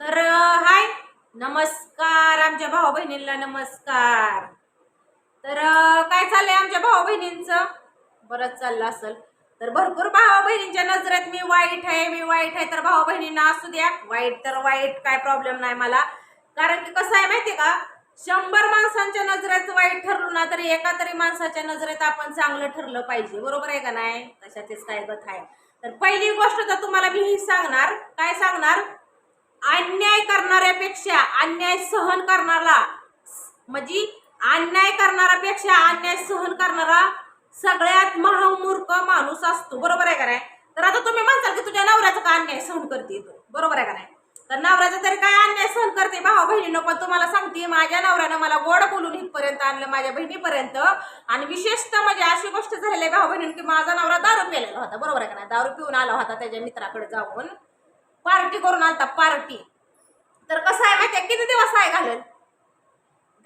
तर हाय. नमस्कार आमच्या भाऊ बहिणींना नमस्कार. तर काय चाललंय आमच्या भाऊ बहिणींचं? बरंच चाललं असेल. तर भरपूर भावा बहिणींच्या नजरेत मी वाईट आहे मी वाईट आहे. तर भाऊ बहिणींना असू द्या. वाईट तर वाईट काय प्रॉब्लेम नाही मला. कारण की कसं आहे माहिती का? शंभर माणसांच्या नजरेत वाईट ठरलो ना तरी एका तरी माणसाच्या नजरेत आपण चांगलं ठरलं पाहिजे. बरोबर आहे का नाही? तशातच काय गत आहे. तर पहिली गोष्ट तर तुम्हाला मी ही सांगणार. काय सांगणार? अन्याय करणाऱ्यापेक्षा अन्याय सहन करणारा म्हणजे अन्याय करणाऱ्यापेक्षा अन्याय सहन करणारा सगळ्यात महामूर्ख माणूस असतो. बरोबर आहे का नाही? तर आता तुम्ही म्हणताल की तुझ्या नवऱ्याचा का अन्याय सहन करते बरोबर आहे का नाही? तर नवऱ्याचा तरी काय अन्याय सहन करते? भावा बहिणीनं पण तुम्हाला सांगते माझ्या नवऱ्यानं मला गोड बोलून इथपर्यंत आणलं माझ्या बहिणीपर्यंत. आणि विशेषतः म्हणजे अशी गोष्ट झालेली आहे भावा बहिणी की माझा नवरा दारू पिलेला होता. बरोबर आहे का नाही? दारू पिऊन आला होता त्याच्या मित्राकडे जाऊन. पार्टी करून आलता पार्टी. तर कसं आहे माहितीये किती दिवस आहे घालल?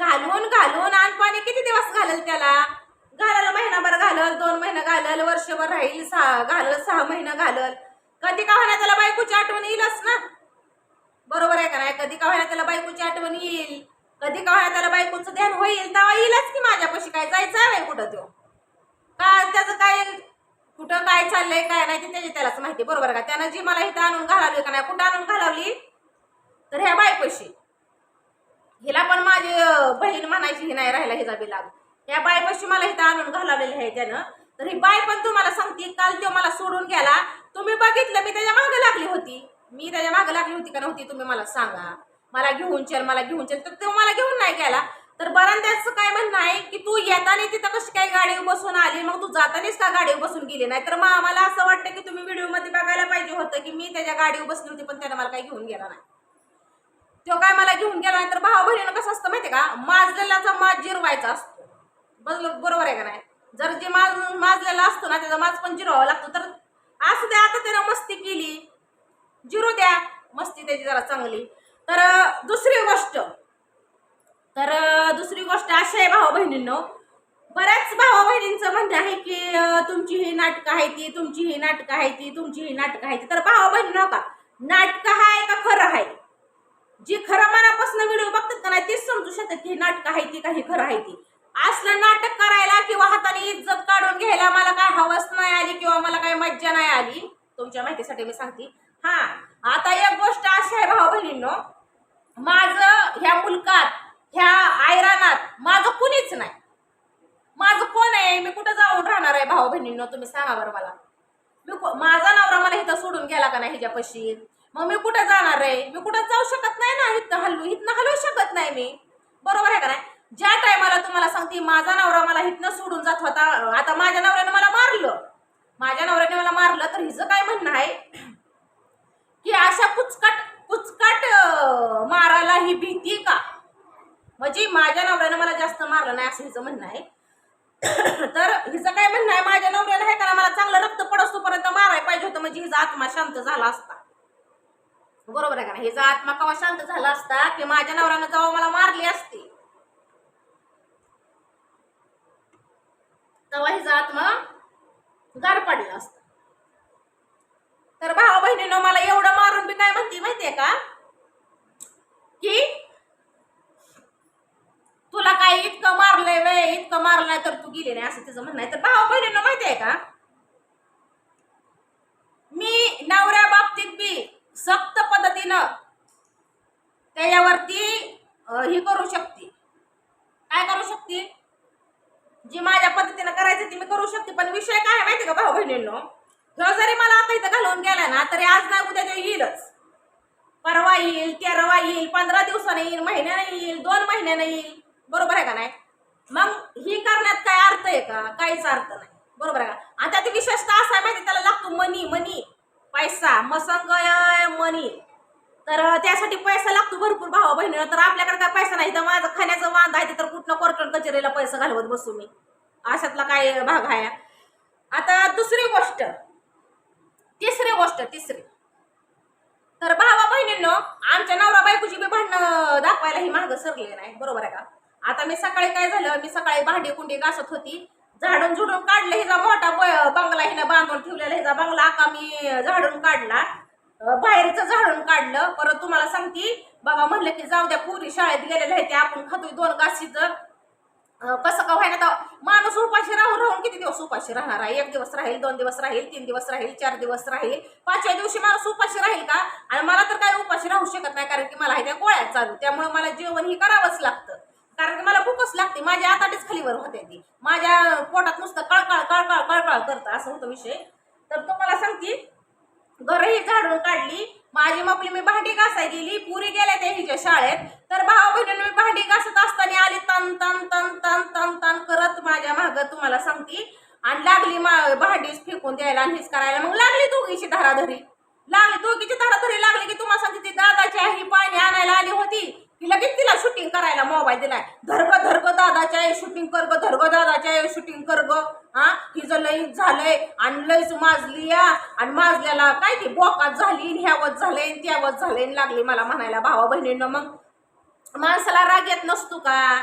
घालून घालून आणपाणी किती दिवस घालल त्याला? घालल महिनाभर घालल दोन महिना घालल वर्षभर राहील सहा घालल सहा महिना घालल. कधी का होण्या त्याला बायकोची आठवण येईलच ना? बरोबर आहे का नाही? कधी का होण्या त्याला बायकोची आठवण येईल. कधी का होण्या त्याला बायकोचं ध्यान होईल तेव्हा येईलच की माझ्यापाशी. काय जायचं आहे कुठं तो का त्याचं काय कुठं काय चाललंय काय नाही ते त्याची त्यालाच माहिती बरोबर का? त्यानं जी मला इथं आणून घालावली का नाही कुठं आणून घालावली? तर ह्या बायकोशी. हिला पण माझी बहीण म्हणायची ही नाही राहिला हिचा बिलाग ह्या बायपाशी मला इथं आणून घालावलेली आहे त्यानं. तर ही बाय पण तुम्हाला सांगते काल तो मला सोडून गेला. तुम्ही बघितलं मी त्याच्यामागे लागली होती. मी त्याच्यामागे लागली होती का नव्हती तुम्ही मला सांगा. मला घेऊन चल मला घेऊन चल. तर तो मला घेऊन नाही गेला. तर बरं त्याचं काय म्हणणं आहे की तू येताना तिथं कशी काय गाडी बसून आली? मग तू जातानीच का गाडी बसून गेली नाही? तर मग आम्हाला असं वाटतं की तुम्ही व्हिडिओमध्ये बघायला पाहिजे होतं की मी त्याच्या गाडीवर बसली होती पण त्याने मला काही घेऊन गेला नाही. तो काय मला घेऊन गेला नाही तर भावा बहिणीनं कसं असतं माहिती का? माजलेल्याचा माज जिरवायचा असतो. बरोबर बरोबर आहे का नाही? जर जे माज माजलेला असतो ना त्याचा माज पण जिरवावा लागतो. तर असं द्या आता त्यानं मस्ती केली. जिरू द्या. मस्ती त्याची जरा चांगली. तर दुसरी गोष्ट. तर दुसरी गोष्ट अशी आहे भावा बहिणींनो बऱ्याच भावा बहिणींचं म्हणणं आहे की तुमची ही नाटकं आहे ती तुमची ही नाटकं आहे ती तुमची ही नाटकं आहे ती. तर भावा बहिणींनो का नाटकं आहे का खरं आहे जी खरं मनापासून व्हिडिओ बघतात का नाही तेच समजू शकतात की हे नाटक आहे ती काही खरं आहे ती. असलं नाटक करायला किंवा हाताने इज्जत काढून घ्यायला मला काय हवस नाही आली किंवा मला काय मज्जा नाही आली? तुमच्या माहितीसाठी मी सांगते. हा आता एक गोष्ट अशी आहे भाऊ बहिणींनो माझं ह्या मुलकात ह्या आयरानात माझं कुणीच नाही. माझं कोण आहे? मी कुठं जाऊन राहणार आहे भाऊ बहिणींनो? तुम्ही सांगा बरं मला. मी माझा नवरा मला इथं सोडून गेला का नाही हिच्यापाशी मग मी कुठं जाणार आहे? मी कुठं जाऊ शकत नाही ना इथं हल्लू? इथनं हलवू शकत नाही मी. बरोबर आहे का नाही? ज्या टायमाला तुम्हाला सांगते माझा नवरा मला इथनं सोडून जात होता आता माझ्या नवऱ्यानं मला मारलं. माझ्या नवऱ्याने मला मारलं तर हिचं काय म्हणणं आहे? की अशा कुचकट कुचकट मारायला ही भीती का? म्हणजे माझ्या नवऱ्यानं मला जास्त मारलं नाही असं हिचं म्हणणं आहे. तर हिचं काय म्हणणं आहे माझ्या नवऱ्याला हे करा मला चांगलं रक्त पडस्तोपर्यंत मारायला पाहिजे होतं म्हणजे हिचा आत्मा शांत झाला असता. बरोबर आहे का हिचा आत्मा केव्हा शांत झाला असता की माझ्या नवऱ्यानं जेव्हा मला मारली असती तेव्हा हिचा आत्मा गार पडला असता. तर भावा बहिणीनं मला एवढं मारून बी काय म्हणते माहितीये का? की तुला काय इतकं मारलंय वे मारला तर तू गेली नाही असं तिचं म्हणणं आहे. तर भावा माहिती माहितीये का? मी नवऱ्या बाबतीत बी सक्त पद्धतीनं त्याच्यावरती ही करू शकते. काय करू शकते? जी माझ्या पद्धतीनं करायचं ती मी करू शकते. पण विषय काय माहिती का भाऊ बहिणींनो? ह्यो जरी मला आता इथं घालून गेला ना तरी आज नाही उद्या तो येईलच. परवा येईल तेरावा येईल पंधरा दिवसाने येईल महिन्याने येईल दोन महिन्याने येईल. बरोबर आहे का नाही? मग ही करण्यात काय अर्थ आहे का? काहीच अर्थ नाही. बरोबर आहे का? आता ते विशेषता असा आहे माहिती त्याला लागतो मनी मनी पैसा मसंग मनी तर त्यासाठी पैसा लागतो भरपूर भावा बहिणीला. तर आपल्याकडे काय पैसा नाही? तर माझं खाण्याचं वांद आहे तर कुठनं कोर्टन कचेरीला पैसा घालवत बसू मी. अशातला काय भाग आहे. आता दुसरी गोष्ट. तिसरी गोष्ट तिसरी. तर भावा बहिणींनो आमच्या नवरा बायकोची बी भांडणं दाखवायला ही मागं सरले नाही. बरोबर आहे का? आता मी सकाळी काय झालं मी सकाळी भांडी कुंडी घासत होती. झाडून झुडून काढलं हिचा मोठा बंगला हिने बांधून ठेवलेला हिचा बंगला आका मी झाडून काढला. बाहेरचं झाडून काढलं. परत तुम्हाला सांगते बाबा म्हणलं की जाऊ द्या पुरी शाळेत गेलेले आहे ते आपण खातोय दोन गाशीचं कसं का व्हायला तर माणूस उपाशी राहून राहून किती दिवस उपाशी राहणार आहे? एक दिवस राहील दोन दिवस राहील तीन दिवस राहील चार दिवस राहील. पाचव्या दिवशी माणूस उपाशी राहील का? आणि मला तर काय उपाशी राहू शकत नाही कारण की मला हे त्या गोळ्या चालू. त्यामुळे मला जेवण ही करावंच लागतं. कारण की मला भूकच लागते. माझ्या आताटेच खालीवर होते ती. माझ्या पोटात नुसतं कळकळ कळकळ कळकळ करतं. असं होतं विषय. तर तुम्हाला सांगते घरही झाडून काढली. माझी मपली मी भांडी घासाय गेली. पुरी गेल्या त्या हिच्या शाळेत. तर भावा बहिणीने मी भांडी घासत असताना आली तन तन तन तन तन तन करत माझ्या माग तुम्हाला सांगती. आणि लागली मा भांडीच फेकून द्यायला आणि हेच करायला. मग लागली दोघीची धाराधरी. लागली दोघीची धाराधरी लागली की तुम्हाला सांगते ती दादाची आई पाणी आणायला आली होती. की लगेच तिला शूटिंग करायला मोबाईल दिलाय. धर्ग धर्ग दादाच्या आई शूटिंग कर ग धर्ग दादाच्या आई शूटिंग कर ग. हा? हिचं लई झालंय आणि लईच माजली या. आणि माजल्याला काय ती बोकात झाली ह्यावत झालंय त्यावत झालंय लागली मला म्हणायला भावा बहिणीनं मग माणसाला राग येत नसतो का?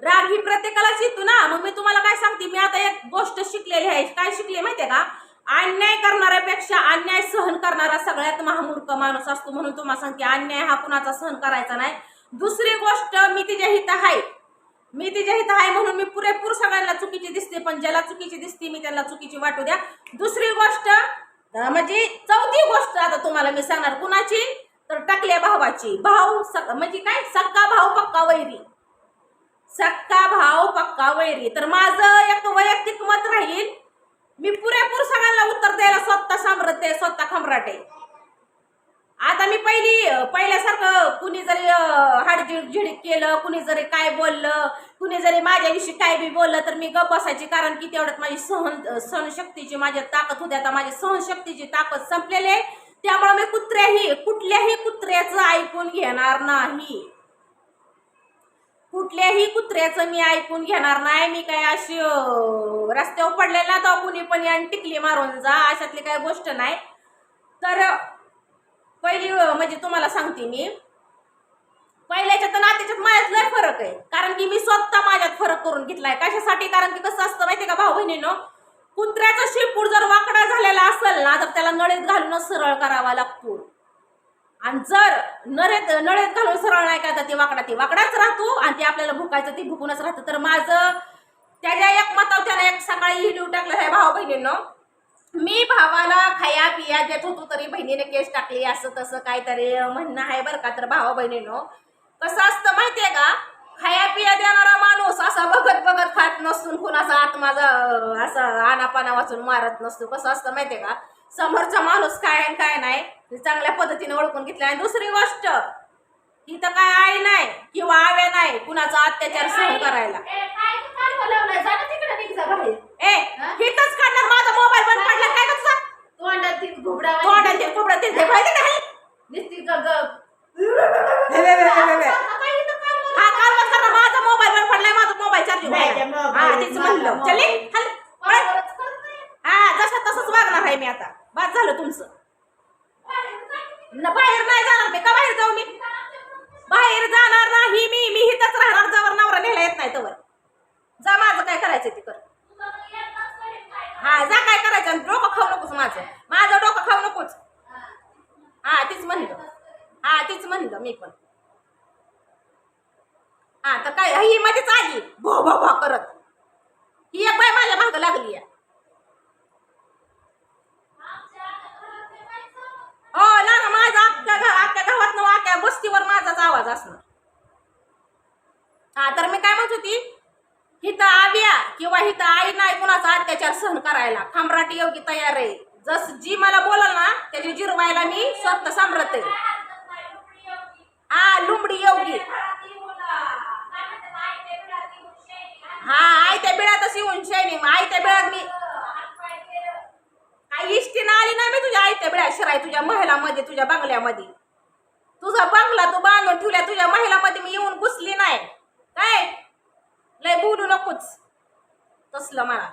राग ही प्रत्येकालाच येतो ना. मग मी तुम्हाला काय सांगते? मी आता एक गोष्ट शिकलेली आहे. काय शिकले माहितीये का? अन्याय करणाऱ्यापेक्षा अन्याय सहन करणारा सगळ्यात महामूर्ख माणूस असतो म्हणून तुम्हाला सांगते. अन्याय हा कुणाचा सहन करायचा नाही. दुसरी गोष्ट मी तिच्या हित आहे. मी तिच्या हित आहे म्हणून मी पुरेपूर सगळ्यांना चुकीची दिसते पण ज्याला चुकीची दिसते मी त्याला चुकीची वाटू द्या. दुसरी गोष्ट म्हणजे चौथी गोष्ट आता तुम्हाला मी सांगणार कुणाची? तर टाकल्या भावाची. भाऊ सक- म्हणजे काय? सक्का भाऊ पक्का वैरी. सक्का भाऊ पक्का वैरी. तर माझं एक वैयक्तिक मत राहील मी पुरेपूर सगळ्यांना उत्तर द्यायला स्वतः साम्राज्य आहे, स्वतः खमराटे. आहे आता मी पहिली पहिल्यासारखं कुणी जरी हाडझिड केलं कुणी जरी काय बोललं कुणी जरी माझ्याविषयी काय बी बोललं तर मी गप बसायची. कारण की तेवढ्यात माझी सहन सहनशक्तीची माझ्या ताकद होती. आता माझी सहनशक्तीची ताकद संपलेली आहे. त्यामुळे मी कुत्र्याही कुठल्याही कुत्र्याचं ऐकून घेणार नाही. कुठल्याही कुत्र्याचं मी ऐकून घेणार नाही. मी काय अशी रस्त्यावर पडलेला तर कुणी पण यान टिकली मारून जा. अशातली काय गोष्ट नाही. तर पहिली म्हणजे तुम्हाला सांगते मी. पहिल्याच्यात तर नात्याच्यात माझ्यात लय फरक आहे. कारण की मी स्वतः माझ्यात फरक करून घेतलाय. कशासाठी? कारण की कसं असतं माहितीये का भाऊ बहिणीनं कुत्र्याचा शिपूड जर वाकडा झालेला असेल ना तर त्याला नळेत घालूनच सरळ करावा लागतो. आणि जर नळेत नळेत घालून सरळ नाही का तर ते वाकडा ते वाकडाच राहतो आणि ते आपल्याला भुकायचं ते भुकूनच राहतं. तर माझं त्याच्या एक मतावर त्याला एक सकाळी हिडिओ टाकलं आहे भाऊ बहिणीनं मी भावाला खाया पिया देत होतो तरी बहिणीने केस टाकली असं तसं काहीतरी म्हणणं आहे बरं का तर भावा बहिणीनं. कसं असतं माहितीये का? खाया पिया देणारा माणूस असा बघत बघत खात नसून कुणाचा आत माझा असा आनापाना वाचून मारत नसतो. कसं असतं माहितीये का? समोरचा माणूस काय काय नाही चांगल्या पद्धतीने ओळखून घेतला आणि दुसरी गोष्ट इथं काय आई नाही किंवा आव्या नाही कुणाचा अत्याचार सहन करायला. ए काढणार. माझा मोबाईल बंद पडला. काय तुझा? तोंडात ते खोबडं ते ते माहिती नाही. हा काल करणार माझा मोबाईल बंद पडलाय. माझा मोबाईल चार्जिंग हा तेच म्हणलं. चले हल पळ. हा जसं तसंच वागणार आहे मी आता. बाद झालं तुमचं. न बाहेर नाही जाणार मी. का बाहेर जाऊ मी? बाहेर जाणार नाही मी. मी इथंच राहणार. जवळ नवरा नेला येत नाही तवर. जा माझं काय करायचं ते कर. हा जा काय करायचं आणि डोकं खाऊ नकोस माझं. माझं डोकं खाऊ नकोच हा तीच म्हणलं. हा तीच म्हणलं मी पण. हा तर काय ही मध्येच आली. भो भो भो करत. ही एक बाय माझ्या भाग लागली आहे. हो ना ना माझा अख्ख्या गा- अख्ख्या गावात ना अख्ख्या बस्तीवर माझाच आवाज असणार. हा तर मी काय म्हणत होती? हिथं आव्या किंवा हिथं आई नाही कुणाचा अत्याचार सहन करायला. खामराटी योगी तयार आहे. जस जी मला बोलल ना त्याची जिरवायला मी स्वतः साम्रत आहे. हा लुंबडी योगी हा आयत्या बिळातच येऊन शैनी आयत्या बिळात मी काही इष्टीनं आली नाही मी तुझ्या आयत्या बिळात शिराय तुझ्या महिलामध्ये तुझ्या बंगल्यामध्ये. तुझा बंगला तू बांधून ठेवल्या तुझ्या महिलामध्ये मी येऊन घुसली नाही. काय? लय बोलू नकोच. तसलं मला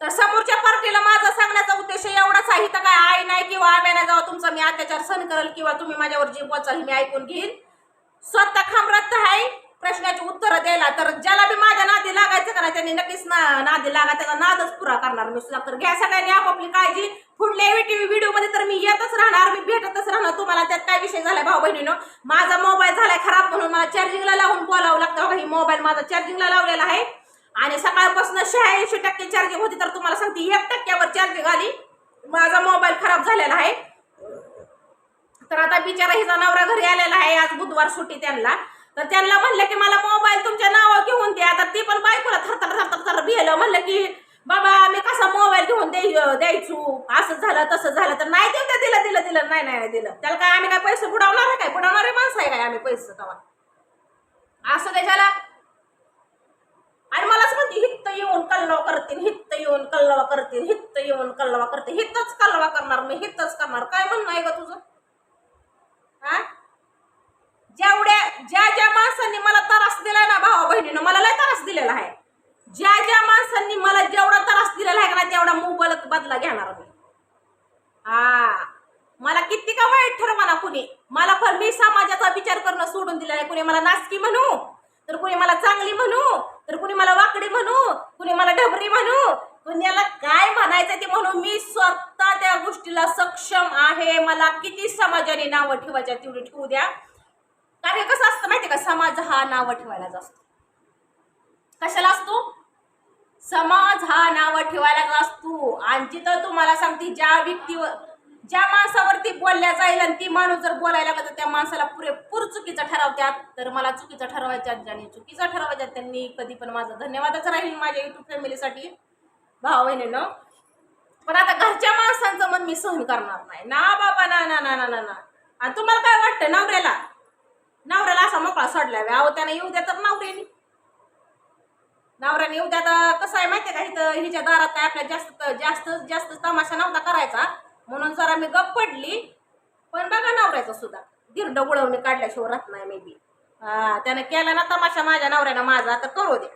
तर समोरच्या पार्टीला माझा सांगण्याचा उद्देश एवढाच आहे तर काय आई नाही किंवा आम्या नाही जावा तुमचा मी अत्याचार सहन करेल किंवा तुम्ही माझ्यावर जीव बोचाल मी ऐकून घेईन. स्वतः खामरात आहे प्रश्नाची उत्तरं द्यायला. तर ज्याला बी माझ्या त्यांनी नक्कीच नादी लागा त्याचा नादच पुरा करणार मी सुद्धा. तर घ्या सगळ्यांनी आपापली काळजी. पुढल्या व्हिडिओमध्ये तर मी येतच राहणार मी भेटतच राहणार. तुम्हाला त्यात काय विषय झालाय भाऊ बहिणीनं? माझा मोबाईल झालाय खराब म्हणून मला चार्जिंगला लावून बोलावं लागतं. बघा, ही मोबाईल माझा चार्जिंगला लावलेला आहे. आणि सकाळपासून शहाऐंशी टक्के चार्जिंग होती तर तुम्हाला सांगते एक टक्क्यावर चार्जिंग आली. माझा मोबाईल खराब झालेला आहे. तर आता बिचारा हिचा नवरा घरी आलेला आहे. आज बुधवार सुट्टी त्यांना. तर त्यांना म्हणलं की मला मोबाईल तुमच्या नावावर घेऊन द्या. तर ती पण बायकोला थरथर थरथर थर भिलं. म्हणलं की बाबा मी कसा मोबाईल घेऊन दे द्यायचो? असं झालं तसं झालं. तर नाही देऊ दिलं दिलं दिलं. नाही नाही दिलं. त्याला काय आम्ही काय पैसे बुडवणार आहे काय? बुडवणारे माणसं आहे काय आम्ही पैसे तेव्हा असं त्याच्याला आणि मलाच म्हणते हित्त येऊन कल्लवा करतील हित्त येऊन कल्लवा करतील हित्त येऊन कल्लवा करते हितच कल्लवा करणार मी हितच करणार. काय म्हणणं आहे का तुझं? हा जेवढ्या ज्या ज्या माणसांनी मला त्रास दिलाय ना भावा बहिणीनं मला लय त्रास दिलेला आहे. ज्या ज्या माणसांनी मला जेवढा त्रास दिलेला आहे ना तेवढा मोबाईल बदला घेणार मी. हा. मला किती का वाईट ठरवा ना कुणी. मला पण मी समाजाचा विचार करणं सोडून दिलेला नाही कुणी मला नाचकी म्हणू तर कुणी मला चांगली म्हणू तर कुणी मला वाकडी म्हणू कुणी मला ढबरी म्हणू. कुणाला काय म्हणायचं ते म्हणू मी स्वतः त्या गोष्टीला सक्षम आहे. मला किती समाजाने नावं ठेवायच्या तेवढी ठेवू द्या. कार्य कसं असतं माहिती का? समाज हा नावं ठेवायलाच असतो कशाला असतो? समाज हा नावं ठेवायलाच असतो आणि जिथं तुम्हाला सांगते ज्या व्यक्तीवर ज्या माणसावरती बोलल्या जाईल आणि ती माणूस जर बोलायला लागला तर त्या माणसाला पुरेपूर चुकीचं ठरवतात. तर मला चुकीचं ठरवायच्यात ज्यांनी चुकीचं ठरवायच्यात त्यांनी कधी पण माझं धन्यवादच राहील माझ्या युट्यूब फॅमिलीसाठी भाव बहिणीनं पण आता घरच्या माणसांचं मन मी सहन करणार नाही. ना बाबा ना ना ना ना ना ना. आणि तुम्हाला काय वाटतं नवऱ्याला? नवऱ्याला असा मोकळा सोडला अहो त्यानं येऊ द्या तर नवऱ्याने. नवऱ्याने येऊ द्या तर कसं आहे माहितीये का इथं हिच्या दारात काय आपल्या जास्त जास्त जास्त तमाशा नव्हता करायचा. म्हणून जरा मी गप पडली. पण बघा नवऱ्याचं सुद्धा. गिरड गुळवणी काढल्याशिवाय राहत नाही मे बी हा त्यानं केला ना तमाशा माझ्या नवऱ्यानं माझा तर करू द्या.